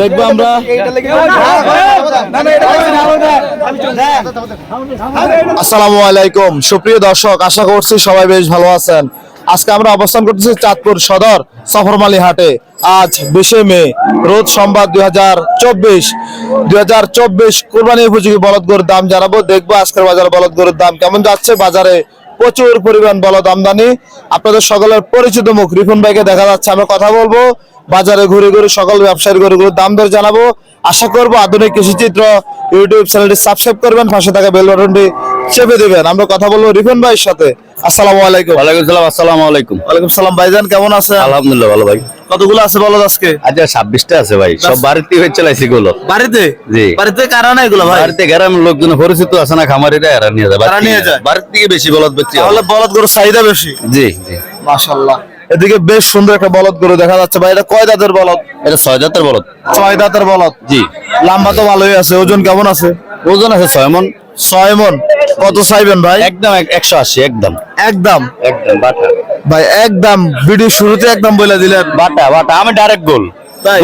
দেখব আমরা। আসসালামু আলাইকুম। সুপ্রিয় দর্শক, আশা করছি সবাই বেশ ভালো আছেন। আজকে আমরা অবস্থান করতেছি চাঁদপুর সদর সফরমালী হাটে। আজ বিশে মে, রোজ সোমবার দুই হাজার চব্বিশ। দুই হাজার চব্বিশ কোরবানি উপযোগী বলদ গরুর দাম জানাব। দেখব আজকের বাজারে বলদ গরুর দাম কেমন যাচ্ছে। বাজারে প্রচুর পরিমাণ বলদ আমদানি। আপনাদের সকলের পরিচিত মুখ রিফুন ভাইকে দেখা যাচ্ছে, আমরা কথা বলব। বাজারে ঘুরে ঘুরে সকল ব্যবসায়ীর গরুগুলোর দাম দর জানাব। আশা করব আধুনিক কৃষি চিত্র ইউটিউব চ্যানেলটি সাবস্ক্রাইব করবেন পাশে থাকা বেল বাটনটি চেপে দিবেন। আমরা কথা বলব রিফুন ভাইয়ের সাথে। আসসালামু আলাইকুম। ওয়ালাইকুম সালাম আসসালামু আলাইকুম। ওয়ালাইকুম সালাম ভাইজান কেমন আছেন? আলহামদুলিল্লাহ ভালো ভাই। কতগুলো আছে বলো আজকে? আচ্ছা ছাব্বিশটা আছে ভাই সব বাড়িতে হয়ে চলাইছি গুলো বাড়িতে? জি। বাড়িতে কারণ এগুলো ভাই? বাড়িতে গ্রাম লোকজন পরিচিত আছে না খামারিরা এরা নিয়ে যায়। নিয়ে যায়? বাড়ির থেকে বেশি বলদ তাহলে বলদ গরুর চাহিদা বেশি? জি জি। এদিকে বেশ সুন্দর একটা বলদ গরু দেখা যাচ্ছে। ভাই এটা কয় দাঁতের বলদ? এটা ছয় দাঁতের বলদ। ছয় দাঁতের বলদ? জি। লম্বা তো ভালোই আছে ওজন কেমন আছে? ওজন আছে ছয় মন। ছয় মন। কত চাইবেন ভাই? একদম এক- একশো আশি একদম। একদম? একদম বাটা। ভাই একদম। ভিডিও শুরুতে একদম বলে দিলেন। বাটা বাটা আমি ডাইরেক্ট গোল?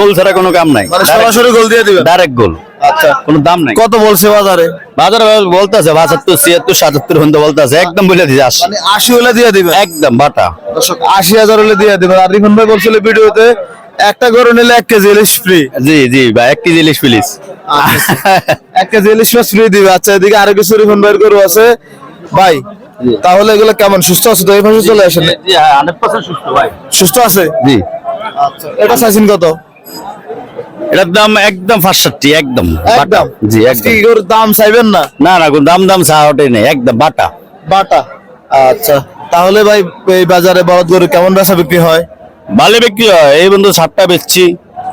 গোল ছাড়া কোনো কাম নাই। মানে সরাসরি গোল দিয়ে দিবেন? Direct goal. আচ্ছা। কোনো দাম নাই। কত বলছে বাজারে? বাজারে বলতেছে বাহাত্তর ছিয়াত্তর সাতাত্তর পর্যন্ত বলতেছে। একদম বলে দিছে আশি। মানে আশি হলে দিয়ে দিবেন? একদম বাটা। দর্শক আশি হাজার হলে দিয়ে দিবেন। আর রিফন ভাই বলছিল ভিডিওতে একটা গরু নিলে এক কেজি ইলিশ ফ্রি জি জি ভাই এক কেজি ইলিশ প্লিজ এক কেজি ইলিশ মাছ ফ্রি দিবে। আচ্ছা এদিকে আরও কিছু রিফন ভাইয়ের গরু আছে। ভাই তাহলে এগুলো কেমন? সুস্থ আছে তো? এই পাশে চলে আসেন। হ্যাঁ সুস্থ আছে? জি। আচ্ছা। এটা চাইছেন কত? এটার দাম একদম ফার্স্ট একদম। বাটা। একদম জি একদম। গরুর দাম চাইবেন না? না না কোনো দাম দাম চা ওঠে নেই একদম বাটা। বাটা? আচ্ছা। তাহলে ভাই এই বাজারে বলদ গরু কেমন বেচা বিক্রি হয়? ভালো বিক্রি হয় এই বন্ধু সাতটা বেচছি।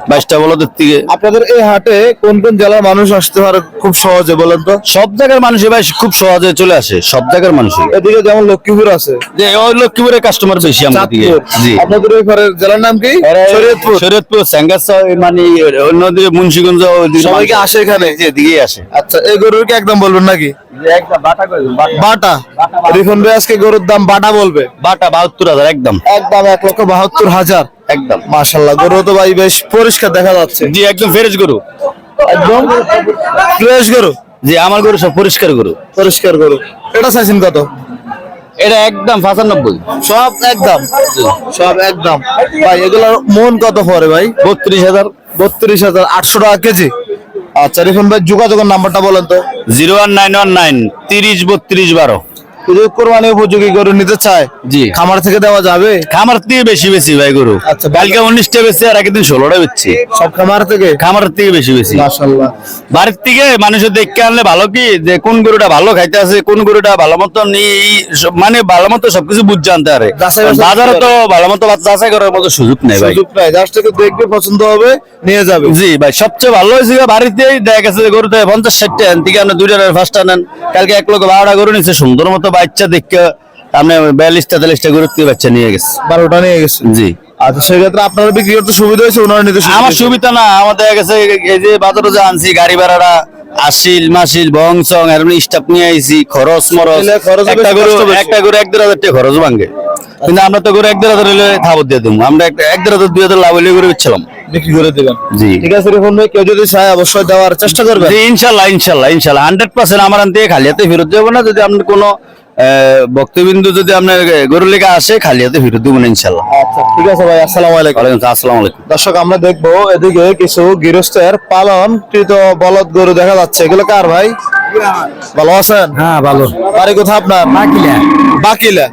বাইশটা বলদের থেকে আপনাদের এই হাটে কোন কোন জেলার মানুষ আসতে পারে খুব সহজে বলেন তো? সব জায়গার মানুষ ভাই খুব সহজে চলে আসে সব জায়গার মানুষ এদিকে যেমন লক্ষ্মীপুর আছে। যে ওই লক্ষ্মীপুরের কাস্টমার বেশি আমাদের দিকে। জি। আপনাদের ওই ঘরের জেলার নাম কি? শরীয়তপুর। শরীয়তপুর স্যাঙ্গাসা মানে অন্যদিকে মুন্সিগঞ্জ সবাই কি আসে এখানে? জি এদিকেই আসে। আচ্ছা এই গরুর কি একদম বলবেন নাকি? বাটা রিফন ভাই আজকে গরুর দাম বাটা বলবে। বাটা বাহাত্তর হাজার একদম। একদম এক লক্ষ বাহাত্তর হাজার। একদম। মাশাল্লাহ গরু তো ভাই বেশ পরিষ্কার দেখা যাচ্ছে। জি একদম ফ্রেশ গরু। একদম ফ্রেশ গরু। জি আমার গরু সব পরিষ্কার গরু। পরিষ্কার গরু। এটা চাইছেন কত? এটা একদম পঁচানব্বই। সব একদম। সব একদম। ভাই এগুলোর মন কত পরে ভাই? বত্রিশ হাজার। বত্রিশ হাজার আটশো টাকা কেজি। আচ্ছা রিফন ভাই যোগাযোগের নাম্বারটা বলেন তো। Zero one nine one nine তিরিশ বত্রিশ বারো। যদি কোরবানি উপযোগী গরু নিতে চায় জি। খামার থেকে দেওয়া যাবে? খামার থেকে বেশি বেশি ভাই গরু। আচ্ছা, কালকে উনিশটা বেশি আর একদিন ষোলোটা বেচছি সব খামার থেকে? খামার থেকে বেশি বেশি। মাশাল্লাহ বাড়ির থেকে মানুষের দেখে আনলে ভালো কি? যে কোন গরুটা ভালো খাইতে আছে কোন গরুটা ভালো এই মানে ভালো মতো সবকিছু বুঝ জানতে বাছাই বাজারে তো ভালো মতো যাচাই করার মতো সুযোগ নেই ভাই। সুযোগ নাই। জাস্ট থেকে দেখবে পছন্দ হবে নিয়ে যাবে। জি ভাই সবচেয়ে ভালো হয়েছে বাড়িতেই দেখা গেছে গরুতে পঞ্চাশ ষাটটা থেকে আপনি দুইটা ফার্স্টটা নেন। কালকে এক লক্ষ বারোটা গরু নিচ্ছে সুন্দর মতো বাচ্চা দেখে আপনি তেতাল্লিশটা থেকে বাচ্চা নিয়ে গেছে। বারোটা নিয়ে গেছে? জি। আচ্ছা সেক্ষেত্রে আপনারা বিক্রি করতে সুবিধা হয়েছে ওনারা নিতে আমার সুবিধা না আমার দেখা এই যে বাজারে যে আনছি গাড়ি ভাড়াটা আসিল মাসিল বং চং স্টাফ নিয়ে আইছি খরচ মরচ একটা গরু একটা গরু এক দেড় হাজার টাকা খরচ ভাঙ্গে কিন্তু আমরা তো গরু এক দেড় হাজার হলে থাবত দিয়ে দেবো আমরা এক দেড় হাজার দুই হাজার লাভ হলে গরু বেচছিলাম। বিক্রি করে দিবেন। জি। ঠিক আছে রিফন ভাই কেউ যদি চায় অবশ্যই দেওয়ার চেষ্টা করবেন। জি ইনশাল্লাহ ইনশাল্লাহ ইনশাল্লাহ। হান্ড্রেড পার্সেন্ট আমার আনতে খালি হাতে ফেরত দেবো না। যদি আপনার কোনো আহ, বক্তবিন্দু যদি আপনার গরু লেখা আসে খালি হাতে ফেরত দেবো না ইনশাল্লাহ আচ্ছা ঠিক আছে ভাই আসসালামু আলাইকুম। আসসালাম, আসসালামু আলাইকুম। দর্শক আমরা দেখব এদিকে কিছু গৃহস্থের পালন কৃত বলদ গরু দেখা যাচ্ছে। এগুলো কার ভাই? ভালো আছেন? হ্যাঁ ভালো। বাড়ি কোথা আপনার? বাকিলা। বাকিলা।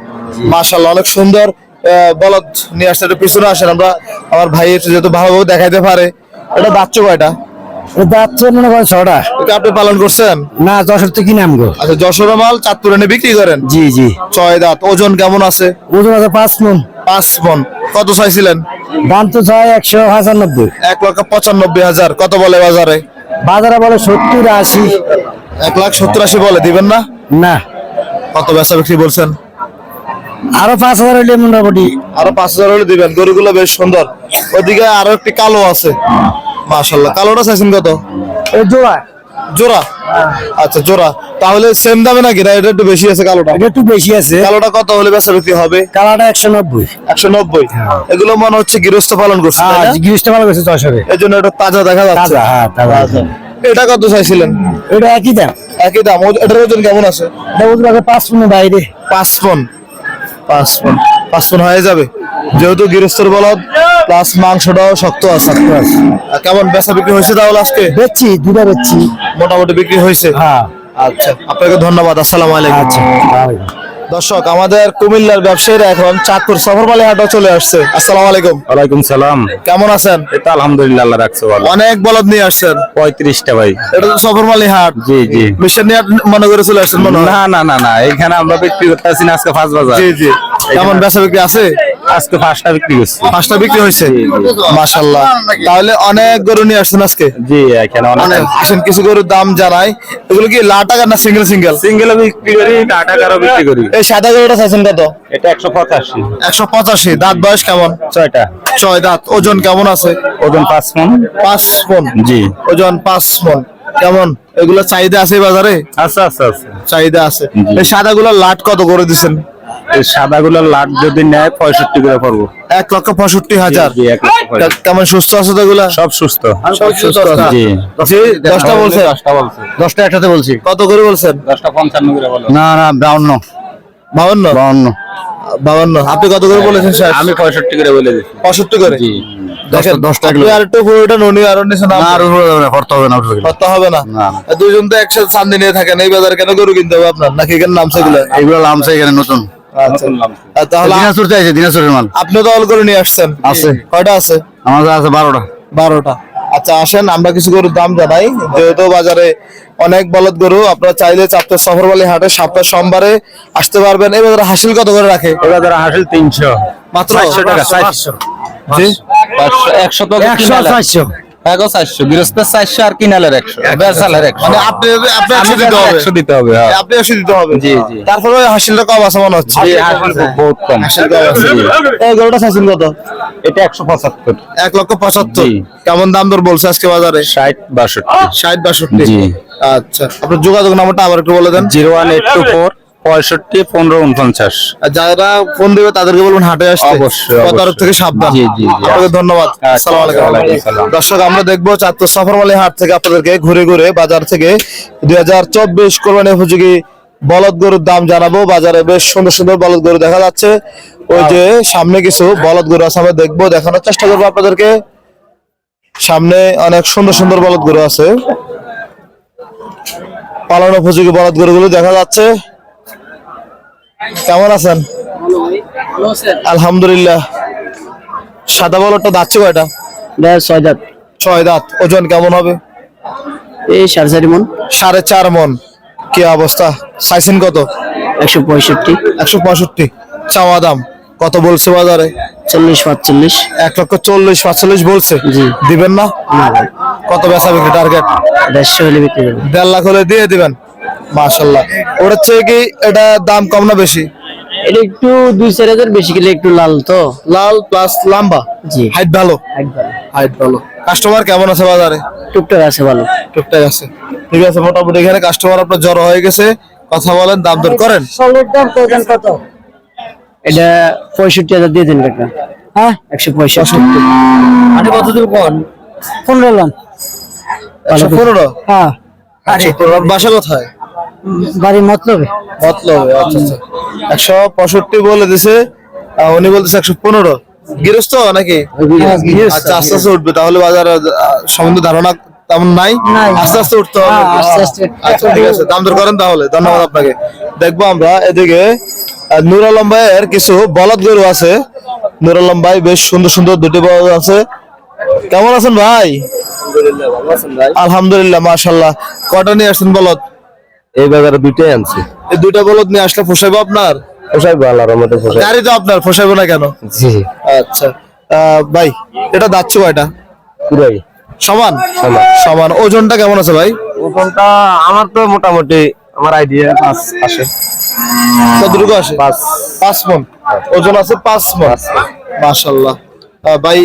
মাশাল্লাহ অনেক সুন্দর আহ, বলদ নিয়ে আসতে পিছনে আসেন আমরা আমার ভাই যেহেতু ভালোভাবে দেখাইতে পারে। এটা বাচ্চা কয়টা? যাচ্ছে মনে করেন ছটা। এটা আপনি পালন করছেন? না যশোর থেকে আচ্ছা যশোর মাল চাঁদপুরে এনে বিক্রি করেন? জি জি। ছয় দাঁত ওজন কেমন আছে? ওজন আছে পাঁচ মন। পাঁচ মন। কত চাইছিলেন? দাম তো ছয় একশো পঁচানব্বই। এক লক্ষ পঁচানব্বই হাজার। কত বলে বাজারে? বাজারে বলে সত্তর আশি। এক লাখ সত্তর আশি বলে দিবেন না? না। কত বিক্রি বলছেন? আরও পাঁচ হাজার হইলে মোটামুটি। আরও পাঁচ হাজার হলে দিবেন। গরুগুলো বেশ সুন্দর। ওইদিকে আরও একটি কালো আছে। মাশাল্লাহ কালোটা চাইছেন কত? জোড়া। জোড়া? আচ্ছা জোড়া। তাহলে সেম দামে নাকি? না এটা একটু বেশি আছে কালোটা? এটা একটু বেশি আছে। কালোটা কত হলে বেচা বিক্রি হবে? কালারটা একশো নব্বই। একশো নব্বই? এগুলো মনে হচ্ছে গৃহস্থ পালন করছে হ্যাঁ না? জিনিসটা ভালো গেছে দশরে এই জন্য এটা তাজা দেখা যাচ্ছে। হ্যাঁ। এটা কত চাইছিলেন? এটা একই দাম। একই দাম। এটার ওজন কেমন আছে? এটা ওজন আছে পাঁচ পনেরো বাইরে। পাঁচ পন পাঁচ পন পাঁচ পন হয়ে যাবে। যেহেতু গৃহস্থর বলদ প্লাস মাংসটাও শক্ত আছে। কেমন বেচা বিক্রি হয়েছে তাহলে আজকে? বেচছি দুটা বেচছি। মোটামুটি বিক্রি হয়েছে? হ্যাঁ। আচ্ছা আপনাকে ধন্যবাদ আসসালামু আলাইকুম। আচ্ছা দর্শক আমাদের কুমিল্লার ব্যবসায়ীরা এখন চাঁদপুর হাটও চলে আসছে। আসসালামু আলাইকুম। ওয়ালাইকুম সালাম। কেমন আছেন? এটা আলহামদুলিল্লাহ আল্লাহ রাখছে ভালো। অনেক বলদ নিয়ে আসছেন। পঁয়ত্রিশটা ভাই। এটা তো সফরমালি হাট। জি জি। মিশন নিয়ে মনে করে চলে আসছেন না না না না এখানে আমরা বিক্রি করতেছি না আজকে ফার্স্ট বাজার। জি জি। কেমন বেচা বিক্রি আছে? আজকে ফার্স্টটা বিক্রি করছি। পাঁচটা বিক্রি হয়েছে? মাশাল্লাহ তাহলে অনেক গরু নিয়ে আসছেন আজকে? জি এখানে অনেক অনেক। কিছু গরুর দাম জানাই। এগুলো কি না সিঙ্গেল সিঙ্গেল? সিঙ্গেল বিক্রি করি বিক্রি করি। এই সাদা গরুটা চাইছেন কত? এটা একশো পঁচাশি। একশো পঁচাশি। দাঁত বয়স কেমন? ছয়টা। ছয় দাঁত। ওজন কেমন আছে? ওজন পাঁচ মন। পাঁচ মন। জি। ওজন পাঁচ মন। কেমন? এগুলো চাহিদা আছে বাজারে? আচ্ছা আচ্ছা আচ্ছা চাহিদা আছে। এই সাদা গুলো লাট কত করে দিচ্ছেন এই সাদা গুলোর লাট যদি নেয় পঁয়ষট্টি করে পড়ব। এক লক্ষ পঁয়ষট্টি হাজার। কেমন সুস্থ আছে সব সুস্থ। সব সুস্থ। আছে জি। জি দশটা বলছে। দশটা বলছে। দশটা একসাথে বলছি। কত করে বলছেন? দশটা পঞ্চান্ন করে বলো। না না বাউন্ন। বাউন্ন? বাউন্ন। বাউন্ন। আপনি কত করে বলেছেন স্যার? আমি পঁয়ষট্টি করে বলে দিচ্ছি। পঁয়ষট্টি করে? জি। দেখেন দশটা আপনি আর একটু পুরোটা আর নিচে নাম আর উপরে যাবে না, করতে হবে না উপরে গেলে। করতে হবে না। না, আর দুইজন তো একসাথে চান্দি নিয়ে থাকেন এই বাজার কেন গরু কিনতে হবে আপনার? নাকি এখানে নাম সেগুলো এগুলো লামছে এখানে নতুন। আচ্ছা। আর তাহলে দিনাজপুর চাইছে দিনাজপুরের মাল। আপনি তো অল করে নিয়ে আসছেন। আছে। কয়টা আছে? আমাদের আছে বারোটা। বারোটা। আচ্ছা আসেন আমরা কিছু গরুর দাম জানাই। যেহেতু বাজারে অনেক বলদ গরু আপনারা চাইলে হাটে সপ্তাহ সোমবারে আসতে পারবেন। এই বাজারে হাসিল কত করে রাখে? এবার হাসিল তিনশো। মাত্র চারশো টাকা একশো তো একশো আর দিতে হবে। আপনি কম আছে মনে হচ্ছে। লক্ষ 75 কেমন দাম দর বলছে আজকে বাজারে? 60 62 60 62 জি। আচ্ছা আপনার যোগাযোগ নাম্বারটা আবার একটু বলে দেন। 01824 পঁয়ষট্টি পনেরো উনপঞ্চাশ। আর যারা ফোন দিবে তাদেরকে বলবেন হাটে আসতে। অবশ্যই, প্রতারক থেকে সাবধান। জি, জি, জি। আপনাকে ধন্যবাদ। আচ্ছা, আসসালামু আলাইকুম। দর্শক আমরা দেখব চাঁদপুর সফরমালী হাট থেকে আপনাদেরকে ঘুরে ঘুরে বাজার থেকে দুই হাজার চব্বিশ কোরবানি উপযোগী বলদ গরুর দাম জানাব। বাজারে বেশ সুন্দর সুন্দর বলদ গরু দেখা যাচ্ছে। ওই যে সামনে কিছু বলদ গরু আছে আমরা দেখব দেখানোর চেষ্টা করব আপনাদেরকে। সামনে অনেক সুন্দর সুন্দর বলদ গরু আছে। পালন উপযোগী বলদ গরুগুলো দেখা যাচ্ছে। কেমন আছেন? আলহামদুলিল্লাহ। সাদা বলটা দাচ্ছে কয়টা? ছয় দাঁত। ছয় দাঁত। ওজন কেমন হবে? এই সাড়ে চারি মন। সাড়ে চার মন। কি অবস্থা? চাইছেন কত? একশো পঁয়ষট্টি। একশো পঁয়ষট্টি। চাওয়া দাম? কত বলছে বাজারে? চল্লিশ পাঁচচল্লিশ। এক লক্ষ চল্লিশ পাঁচচল্লিশ বলছে। জি। দিবেন না? কত বেচা বিক্রি টার্গেট দেড়শো হলে বিক্রি দেড় লাখ হলে দিয়ে দিবেন। মাশাল্লাহ ওর চেয়ে কি এটা দাম কম না বেশি? এটা একটু দুই চার হাজার বেশি গেলে একটু লাল তো। লাল প্লাস লাম্বা? জি। হাইট ভালো? হাইট ভালো। কাস্টমার কেমন আছে বাজারে? টুকটাক আছে ভালো। টুকটাক আছে। ঠিক আছে মোটামুটি এখানে কাস্টমার আপনার জড়ো হয়ে গেছে। কথা বলেন দাম দর করেন। কত? এটা পঁয়ষট্টি হাজার দিয়ে দিন কাকা। হ্যাঁ? একশো পঁয়ষট্টি। আপনি কত দূর কোন? পনেরো লান পনেরো? হ্যাঁ। একশো পনেরো বাসা কোথায়? বাড়ি মতলবে? মতলব আচ্ছা আচ্ছা। একশো পঁয়ষট্টি বলে দিছে উনি বলতেছে একশো পনেরো। গৃহস্থ নাকি? আচ্ছা আস্তে আস্তে উঠবে তাহলে বাজার সম্বন্ধে ধারণা তেমন নাই? নাই। আস্তে আস্তে উঠতে হবে। হ্যাঁ। আচ্ছা ঠিক আছে দাম দর করেন তাহলে ধন্যবাদ আপনাকে। দেখব আমরা এদিকে নুর আলম ভাইয়ের কিছু বলদ গরু আছে। নুর আলম ভাই বেশ সুন্দর সুন্দর দুটি বলদ আছে। কেমন আছেন ভাই? আলহামদুলিল্লাহ মাশাল্লাহ কটা নিয়ে আসছেন বলদ? এই বাজারে দুইটাই আনছি। এই দুইটা বলদ নিয়ে আসলে পোষাইবো আপনার? পোষাই ভালো আর আমাদের পোষাই গাড়ি তো আপনার পোষাইবো না কেন? জি আচ্ছা। ভাই এটা যাচ্ছে কয়টা? পুরাই সমান? সমান। সমান। ওজনটা কেমন আছে ভাই? ওখানটা আমার তো মোটামুটি আমার আইডিয়া পাঁচ আসে। কতটুকু আসে? পাঁচ। পাঁচ মন। ওজন আছে পাঁচ মন। মাশাল্লাহ ভাই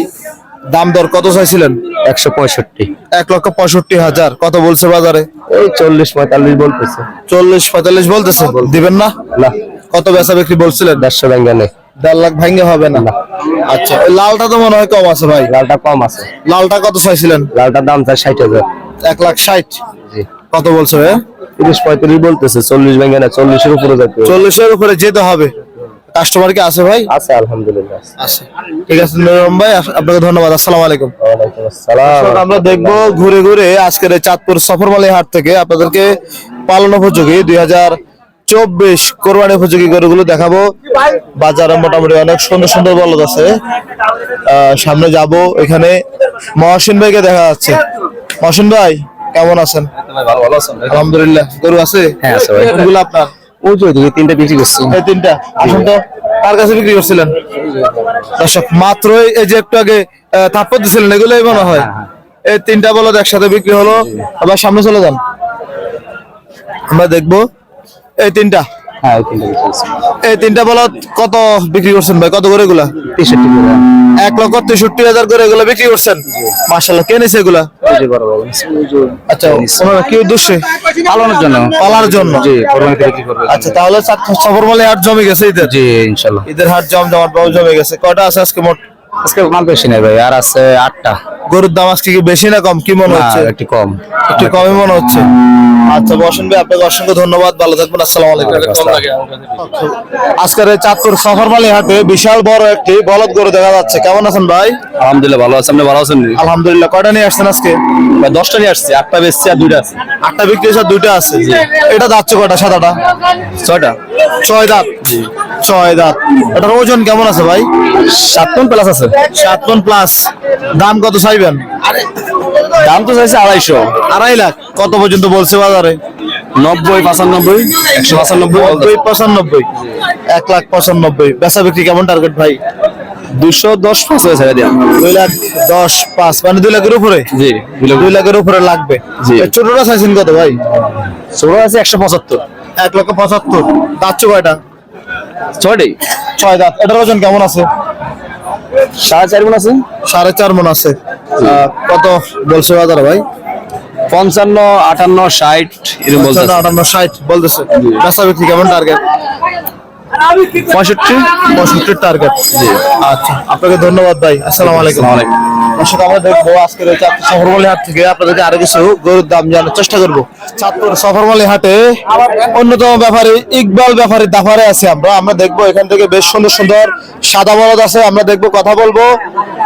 দাম দর কত চাইছিলেন? একশো পঁয়ষট্টি। এক লক্ষ পঁয়ষট্টি হাজার। কত বলছে বাজারে? এই চল্লিশ পঁয়তাল্লিশ বলতেছে। চল্লিশ পঁয়তাল্লিশ বলতেছে? দিবেন না? না। কত বেচা বিক্রি বলছিলেন? দেড়শো ব্যাঙ্গা নেই। দেড় লাখ ভাঙ্গে হবে না? আচ্ছা ওই লালটা তো মনে হয় কম আছে ভাই। লালটা কম আছে। লালটা কত চাইছিলেন? লালটার দাম চাই ষাট হাজার। এক লাখ ষাট। কত বলছো ভাই? তিরিশ পঁয়ত্রিশ বলতেছে চল্লিশ ব্যাঙ্গা না চল্লিশের উপরে যাচ্ছে চল্লিশের উপরে যেতে হবে। কাস্টমার কি আছে ভাই? আছে আলহামদুলিল্লাহ আছে। ঠিক আছে নুরুম ভাই আপনাকে ধন্যবাদ আসসালামু আলাইকুম। আমরা দেখব ঘুরে ঘুরে আজকের চাঁদপুর সফরমালী হাট থেকে আপনাদেরকে পালন উপযোগী দুই হাজার চব্বিশ কোরবানি উপযোগী গরুগুলো দেখাবো। বাজারে মোটামুটি অনেক সুন্দর সুন্দর বলদ আছে। আহ, সামনে যাব এখানে মহসিন ভাইকে দেখা যাচ্ছে। মহসিন ভাই কেমন আছেন? আলহামদুলিল্লাহ। গরু আছে? হ্যাঁ, আছে ভাই। আপনার? ওই তিনটা বিক্রি করছি। তিনটা। আসুন তো। কার কাছে বিক্রি করছিলেন? দর্শক মাত্র এই যে একটু আগে আহ, থাপ্পড় দিছিলেন এগুলোই মনে হয়। এই তিনটা বলদ একসাথে বিক্রি হলো। আবার সামনে চলে যান। আমরা দেখব এই তিনটা। হ্যাঁ এই তিনটা বলদ কত বিক্রি করছেন ভাই? কত করে এগুলা? তেষট্টি করে। এক লক্ষ তেষট্টি হাজার করে এগুলো বিক্রি করছেন? মার্শাল্লাহ কে নিছে এগুলা? আচ্ছা ওনারা কি উদ্দেশ্যে? পালনের জন্য। পালার জন্য। জি কোরবানিতে বিক্রি করবে আচ্ছা তাহলে সফরমালে হাট জমে গেছে ঈদের? জি ইনশাল্লাহ ঈদের হাট জম জমাট বাবু জমে গেছে। কয়টা আছে আজকে মোট? আজকে মাল বেশি নেই ভাই আর আছে আটটা। গরুর দাম আজকে কি বেশি না কম? কি মনে হচ্ছে? একটু কম। একটু কমই মনে হচ্ছে। আচ্ছা বসেন ভাই আপনাকে অসংখ্য ধন্যবাদ ভালো থাকবেন আসসালামু আলাইকুম। আজকের চাঁদপুর সফরমালি হাটে বিশাল বড় একটি বলদ গরু দেখা যাচ্ছে। কেমন আছেন ভাই? আলহামদুলিল্লাহ ভালো আছে। আপনি ভালো আছেন আলহামদুলিল্লাহ কয়টা নিয়ে আসছেন আজকে? ভাই দশটা নিয়ে আসছি আটটা বেচছি আর দুইটা আছে। আটটা বিক্রি আর দুইটা আছে। এটা যাচ্ছে কয়টা সাদাটা? ছয়টা। ছয় দাঁত। ছয় দাঁত। এটার ওজন কেমন আছে ভাই? সাত টন প্লাস আছে। সাত টন প্লাস দাম কত চাইবেন? দাম তো চাইছে আড়াইশো। আড়াই লাখ। কত পর্যন্ত বলছে বাজারে? নব্বই পঁচানব্বই। একশো পঁচানব্বই নব্বই পঁচানব্বই। এক লাখ পঁচানব্বই। বেচা বিক্রি কেমন টার্গেট ভাই? দুশো দশ পাঁচ হয়ে ছেড়ে দিলাম দুই লাখ দশ পাঁচ মানে দুই লাখের উপরে? জি দুই লাখের উপরে লাগবে। জি। ছোটটা চাইছেন কত ভাই? ছোট আছে একশো পঁচাত্তর। এক লক্ষ পঁচাত্তর। দাঁতছো কয়টা? ছয়টাই ছয় দাঁত। এটার ওজন কেমন আছে? সাড়ে চার মন আছে। সাড়ে চার মন আছে। কত বলছে বাজার ভাই? পঞ্চান্ন আটান্ন ষাট এরকম পঞ্চান্ন, আটান্ন ষাট বলতেছে। বেচা বিক্রি কেমন টার্গেট পঁয়ষট্টি। পঁয়ষট্টির টার্গেট আচ্ছা আপনাকে ধন্যবাদ ভাই। আসসালামু আলাইকুম। দর্শক আমরা দেখব সফরমালী হাট থেকে আপনাদেরকে আরও কিছু গরুর দাম জানার চেষ্টা করব। চাঁদপুর সফরমালী হাটে অন্যতম ব্যাপারী ইকবাল ব্যাপারী দাফারে আছে আমরা। আমরা দেখব এখান থেকে বেশ সুন্দর সুন্দর সাদা বলদ আছে আমরা দেখব কথা বলব।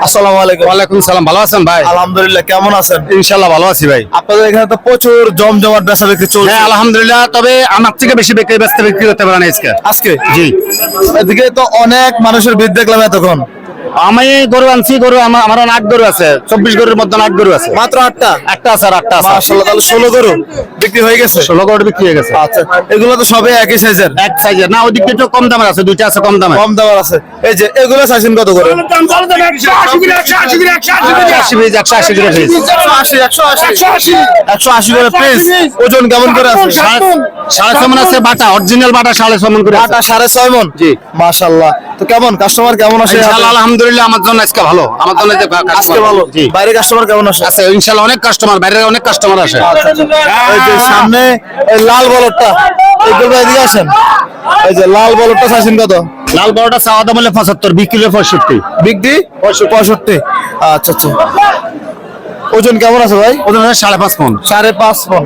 আসসালামু আলাইকুম। ওয়ালাইকুম সালাম ভালো আছেন ভাই? আলহামদুলিল্লাহ কেমন আছেন? ইনশাল্লাহ ভালো আছি ভাই। আপনাদের এখানে তো প্রচুর জমজমাট বেচা বিক্রি চলছে। হ্যাঁ আলহামদুলিল্লাহ তবে আমার থেকে বেশি বিক্রি ব্যস্ত বিক্রি করতে পারেন আজকে। আজকে? জি। এদিকে তো অনেক মানুষের ভিড় দেখলাম এতক্ষণ। আমি গরু আনছি গরু আমার আমার আট গরু আছে চব্বিশ গরুর মধ্যে আট গরু আছে। মাত্র আটটা? একটা আছে আর আটটা আছে। মাশাআল্লাহ তাহলে ষোলো গরু বিক্রি হয়ে গেছে? ষোলো গরু বিক্রি হয়ে গেছে। আচ্ছা এগুলো তো সবে একই সাইজের? এক সাইজের। না ওই দিকটা একটু কম দামের আছে দুইটা আছে কম দামের। কম দামের আছে। এই যে এগুলো চাইছেন কত করে? একশো আশি করে পিস ওজন কেমন করে আছে? সাড়ে ছয় মন আছে বাটা অরিজিনাল বাটা সাড়ে ছয় মন করে আছে। আটা সাড়ে ছয় মন? জি। মাশাল্লাহ তো কেমন কাস্টমার কেমন আসে ইনশাআল্লাহ আলহামদুলিল্লাহ আমার জন্য আজকে ভালো। আমার জন্য যে আজকে ভালো। বাইরে কাস্টমার কেমন আসে আছে ইনশাআল্লাহ অনেক কাস্টমার বাইরের অনেক কাস্টমার আসে এই যে সামনে লাল বলরটা এইগুলো এদিকে আসেন। এই যে লাল চাইছেন কত? লাল বড়টা চাওয়া দাম হলে পঁচাত্তর বিক্রি পঁয়ষট্টি। বিগডি পঁয়ষট্টি। আচ্ছা আচ্ছা। ওজন কেমন আছে ভাই? ওজন সাড়ে পাঁচ মন সাড়ে পাঁচ মন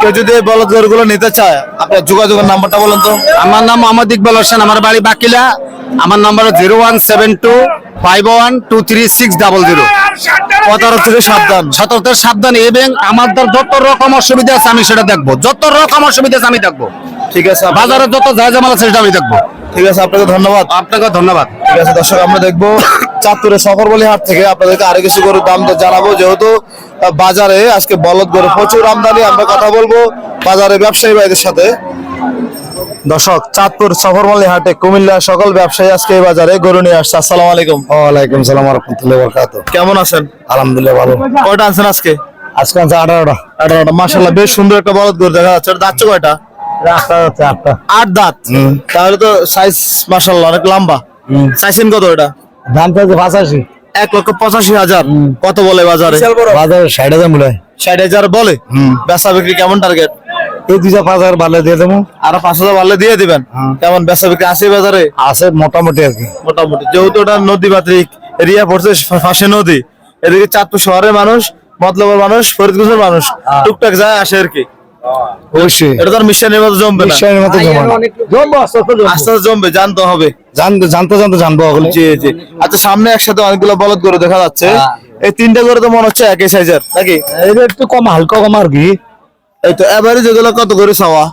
কেউ যদি এই বলদ গরুগুলো নিতে চায় আপনার যোগাযোগের নাম্বারটা বলেন তো। আমার নাম মোহাম্মদ ইকবাল হোসেন আমার বাড়ি বাকিলা। আমার number zero one seven two five one two three six double zero. প্রতারক থেকে সাবধান। সতর্ক সাবধান এবং আমাদের যত রকম অসুবিধা আছে আমি সেটা দেখব। যত রকম অসুবিধা আছে আমি দেখব। ঠিক আছে বাজারে যত যা জামাল আছে সেটা আমি দেখব। ঠিক আছে আপনাকে ধন্যবাদ। আপনাকে ধন্যবাদ। ঠিক আছে দর্শক আমরা দেখব। চাঁদপুরের সফরবলি হাট থেকে আপনাদেরকে আরও কিছু গরুর দাম জানাব। যেহেতু বাজারে আজকে বলদ গরু প্রচুর আমদানি আমরা কথা বলব বাজারে ব্যবসায়ী ভাইদের সাথে। দর্শক চাঁদপুর সফরমালি হাটে কুমিল্লা সকল ব্যবসায়ী আজকে এই বাজারে গরু নিয়ে আসছে। আসসালামু আলাইকুম। ওয়ালাইকুম সালাম রহমতুল্লাহ বরকাত কেমন আছেন? আলহামদুলিল্লাহ ভালো। কয়টা আনছেন আজকে? আজকে আছে আঠারোটা। আঠারোটা। মাসাল্লাহ বেশ সুন্দর একটা বলদ গরু দেখা যাচ্ছে। দাঁত কয়টা? আটটা আট দাঁত? তাহলে তো সাইজ মাসাল্লাহ অনেক লম্বা। চাইছেন কত এটা? দাম চাইছে পাঁচাশি। এক লক্ষ পঁচাশি হাজার। কত বলে বাজারে? বাজারে ষাট হাজার মূল্য ষাট হাজার বলে? বেচা বিক্রি কেমন টার্গেট এই দুইটা পাঁচ হাজার ভালো দিয়ে দেবো। আরও পাঁচ হাজার বাড়লে দিয়ে দিবেন? কেমন বেচা বিক্রি আছে বাজারে? আছে মোটামুটি আর কি। মোটামুটি। যেহেতু ওটা নদী মাতৃক এরিয়া পড়ছে ফাঁসে নদী। এদিকে চাঁদপুর শহরের মানুষ মতলবের মানুষ ফরিদগঞ্জের মানুষ। টুকটাক যায় আসে আর কি। অবশ্যই। এটা তো আর মিশনের মতো জমবে মতো আস্তে জানতে হবে। জানতে জানতে জানতে জানব ওগুলো। জি জি। আচ্ছা সামনে একসাথে অনেকগুলো বলদ গরু দেখা যাচ্ছে। এই তিনটা গরু তো মনে হচ্ছে একই সাইজের নাকি? এটা একটু কম হালকা কম আর কি। এই তো এবারে যেগুলো কত করে চাওয়া?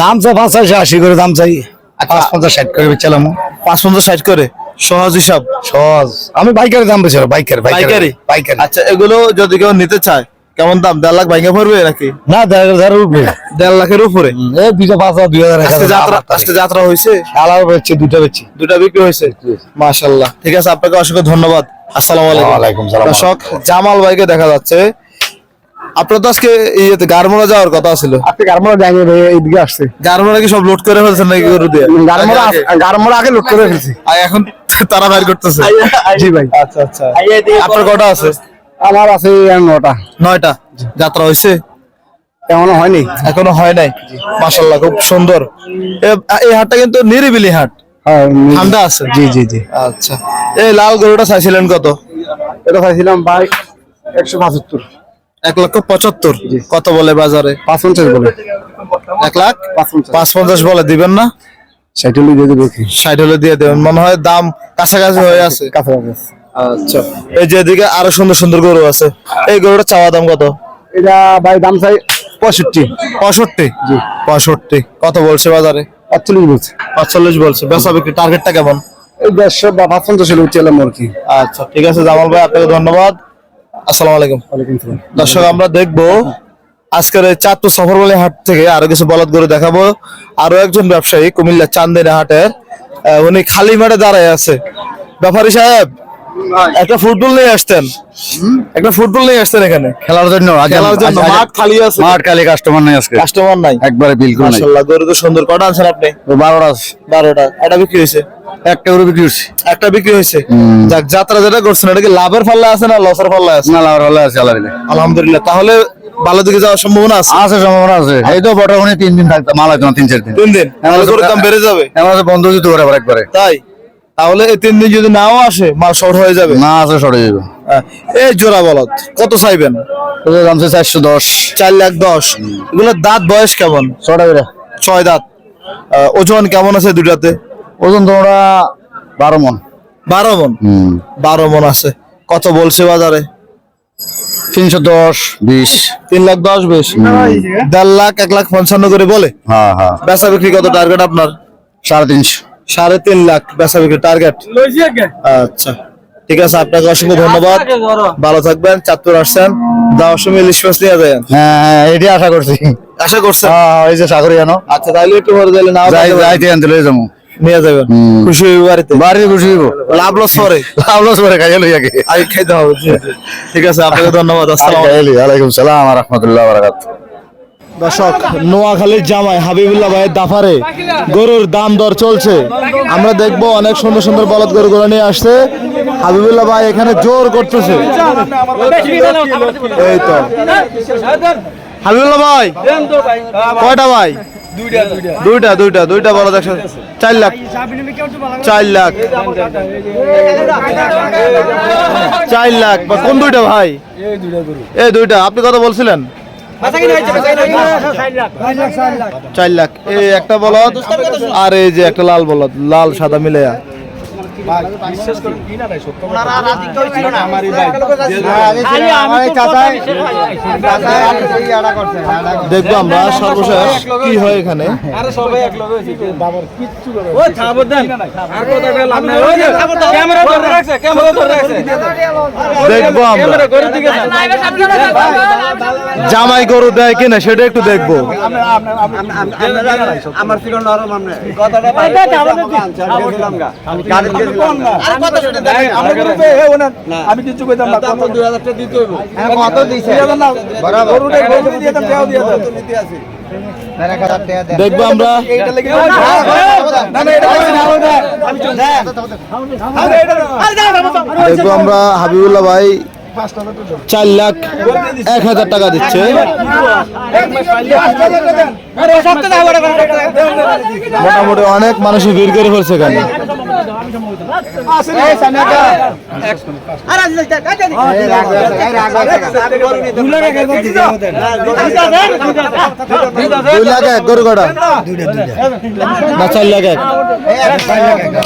দাম চাই পাঁচাশি আশি করে দাম চাই। পাঁচ পঞ্চাশ ষাট করে বেচালাম পাঁচ পঞ্চাশ ষাট করে? সহজ হিসাব। সহজ। আমি বাইকারি দাম বেচালাম বাইকার। পাইকারি? বাইকারি। আচ্ছা এগুলো যদি কেউ নিতে চায় কেমন দাম? দেড় লাখ ভাঙে পড়বে নাকি? না দেড় হাজার উঠবে। দেড় লাখের উপরে? দুইটা পাঁচ হাজার দুই হাজার যাত্রা আজকে যাত্রা হয়েছে? আলাদা বেচছি দুইটা বেচছি। দুটা বিক্রি হয়েছে? মাশাল্লাহ ঠিক আছে আপনাকে অসংখ্য ধন্যবাদ। আসসালামু আলাইকুম। সালাম। দর্শক জামাল ভাইকে দেখা যাচ্ছে। আপনার তো আজকে ইয়েতে গারমোড়া যাওয়ার কথা ছিল। আপনি গারমোড়া যায়নি ভাই এইদিকে আসছে। গারমোড়া কি সব লোড করে ফেলছেন নাকি গরু দিয়ে? গারমোড়া আগে- গারমোড়া আগে লোক করে ফেলছি। আর এখন তারা বাইর করতেছে। জি ভাই আচ্ছা আচ্ছা। আপনার কটা আছে? আমার আছে নটা। নয়টা। যাত্রা হয়েছে এমনও হয়নি? এখনও হয় নাই? মাশাল্লাহ খুব সুন্দর। এই হাটটা কিন্তু নিরিবিলি হাট। হ্যাঁ, ঠান্ডা আছে? জি জি জি। আচ্ছা। এই লাল গরুটা চাইছিলেন কত? এটা চাইছিলাম ভাই একশো পঁচাত্তর। এক লক্ষ পঁচাত্তর? কত বলে বাজারে? পাঁচ পঞ্চাশ বলে। এক লাখ? পাঁচ পঞ্চাশ বলে দিবেন না? ষাট হলে দিয়ে দেবো কি? ষাট হলে দিয়ে দেবেন। মনে হয় দাম কাছাকাছি হয়ে আছে। কাছাকাছি আচ্ছা। এই যে এদিকে আরও সুন্দর সুন্দর গরু আছে। এই গরুটা চাওয়া দাম কত? এটা ভাই দাম চাই পঁয়ষট্টি। পঁয়ষট্টি? জি। পঁয়ষট্টি। কত বলছে বাজারে? পাঁচচল্লিশ বলছে। পাঁচচল্লিশ বলছে। বেচা বিক্রি টার্গেটটা কেমন? এই দেড়শো বা পাঁচ পঞ্চাশ হলে উঠছিলাম আর কি। আচ্ছা ঠিক আছে জামাল ভাই আপনাকে ধন্যবাদ। আসসালামু আলাইকুম। ওয়ালাইকুম সালাম দর্শক আমরা দেখব আজকের এই চাঁদপুর সফরবালি হাট থেকে আরও কিছু বলদ গরু দেখাবো। আরও একজন ব্যবসায়ী কুমিল্লা চান্দিনা হাটের উনি খালি মাঠে দাঁড়ায় আছে। ব্যাপারী সাহেব একটা ফুটবল নিয়ে আসতেন। একটা ফুটবল নিয়ে আসতেন এখানে। খেলার জন্য খেলার জন্য মাঠ খালি আছে। মাঠ খালি কাস্টমার নাই আজকে। কাস্টমার নাই। একবারে বিলকুল নাই। মাশাআল্লাহ গরু তো সুন্দর। কটা আনছেন আপনি? বারোটা বারোটা। এটা বিক্রি হয়েছে? একটা করে বিক্রি একটা বিক্রি হয়েছে? যাক যাত্রা যেটা করছেন এটা কি লাভের ফাল্লা আছে না লসের ফাল্লা আছে? না লাভ হলে আছে আলাদা আলহামদুলিল্লাহ। তাহলে ভালো দিকে যাওয়ার সম্ভাবনা আছে? আছে সম্ভাবনা আছে। এই তো বর্তমানে তিন দিন থাকতো মাল হয়তো না তিন চার দিন। তিন দিন? গরুর দাম বেড়ে যাবে? এমন আছে বন্ধ দিতে পারে একবারে। তাই? তাহলে এই তিন দিন যদি নাও আসে মাল শর্ট হয়ে যাবে? না আসে শর্ট হয়ে যাবে। হ্যাঁ। এই জোড়া বলদ কত চাইবেন? দাম চাই চারশো দশ। চার লাখ দশ। এগুলোর দাঁত বয়স কেমন? ছটা করে। ছয় দাঁত। ওজন কেমন আছে দুটাতে ওজন তোমরা বারো মন। বারো মন? হম। বারো মন আছে। কত বলছে বাজারে? তিনশো দশ বিশ। তিন লাখ দশ বেশ। দেড় লাখ এক লাখ পঞ্চান্ন করে বলে? হ্যাঁ হ্যাঁ। বেচা বিক্রি কত টার্গেট আপনার? সাড়ে তিনশো। সাড়ে তিন লাখ বেচা বিক্রি টার্গেট আচ্ছা ঠিক আছে আপনাকে অসংখ্য ধন্যবাদ। ভালো থাকবেন চাঁদপুর আসছেন। যাওয়ার সময় ইলিশ মাছ নিয়ে যায় হ্যাঁ হ্যাঁ আশা করছি। আশা করছেন? হ্যাঁ এই যে সাগরি জানো আচ্ছা তাহলে একটু পরে দিলে নাও যাইতে আনতে লই যাব। নিয়ে যাবেন। খুশি হইব বাড়িতে? বাড়ি খুশি হইব। লাভ লস পরে? লাভ লস করে খাইয়া লই আগে। আগে খাইতে হবে। ঠিক আছে আপনাকে ধন্যবাদ আসসালাম আলাইকুম। সালাম রহমতুল্লাহ বারাকাত দর্শক, নোয়াখালীর জামাই হাবিবুল্লাহ ভাইয়ের দাফারে গরুর দাম দর চলছে। আমরা দেখব অনেক সুন্দর সুন্দর বলদ গরু গুলো নিয়ে আসছে। হাবিবুল্লাহ ভাই এখানে জোর করতেছে। এই তো। হাবিবুল্লাহ ভাই, কয়টা ভাই? দুইটা দুইটা দুইটা বলদ একসাথে। চার লাখ। চার লাখ। চার লাখ। বা কোন দুইটা ভাই? এই দুইটা। আপনি কথা বলছিলেন? চার লাখ। এই একটা বলদ আর এই যে একটা লাল বলদ লাল সাদা মিলে দেখব আমরা সর্বশেষ কি হয় এখানে দেখব আমরা জামাই গরু দেয় কিনা সেটা একটু দেখব আমি কিছু কইতাম না কত দুই হাজার টাকা দিতে হইব কত দিছে দেখব আমরা। দেখব আমরা হাবিবুল্লাহ ভাই। চার লাখ এক হাজার টাকা দিচ্ছে। মোটামুটি অনেক মানুষই ভিড় করে ফেলছে এখানে। দুই লাখ এক গরু কটা না চার লাখ এক।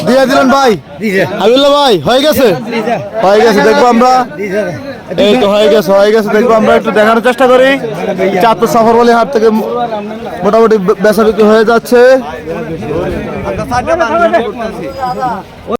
দিয়ে দিলেন ভাই। হাবিল্লা ভাই হয়ে গেছে? হয়ে গেছে দেখব আমরা। এই তো হয়ে গেছে হয়ে গেছে দেখব আমরা। একটু দেখানোর চেষ্টা করি। চাঁদপুর সফর বলে হাট থেকে মোটামুটি বেচা বিক্রি হয়ে যাচ্ছে। আমরা